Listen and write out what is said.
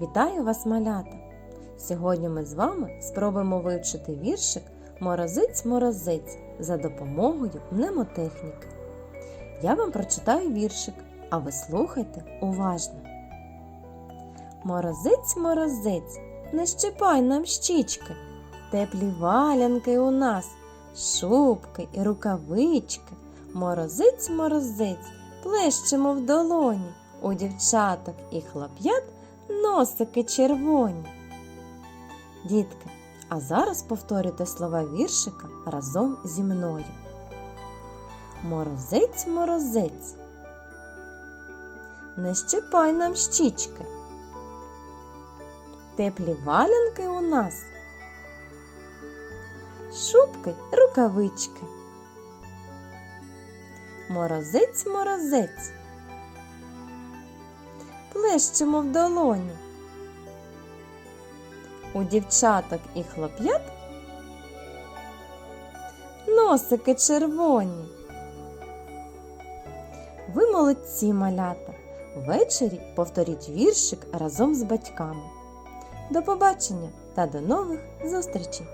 Вітаю вас, малята! Сьогодні ми з вами спробуємо вивчити віршик Морозиць-морозиць за допомогою мнемотехніки. Я вам прочитаю віршик, а ви слухайте уважно. Морозиць-морозиць, не щипай нам щічки, теплі валянки у нас, шубки і рукавички. Морозиць-морозиць, плещемо в долоні, у дівчаток і хлоп'ят носики червоні. Дітки, а зараз повторюйте слова віршика разом зі мною. Морозиць, морозиць. Не щипай нам щічки. Теплі валянки у нас. Шубки, рукавички. Морозиць, морозиць. Плещемо в долоні. У дівчаток і хлоп'ят носики червоні. Ви молодці малята. Ввечері повторіть віршик разом з батьками. До побачення та до нових зустрічей!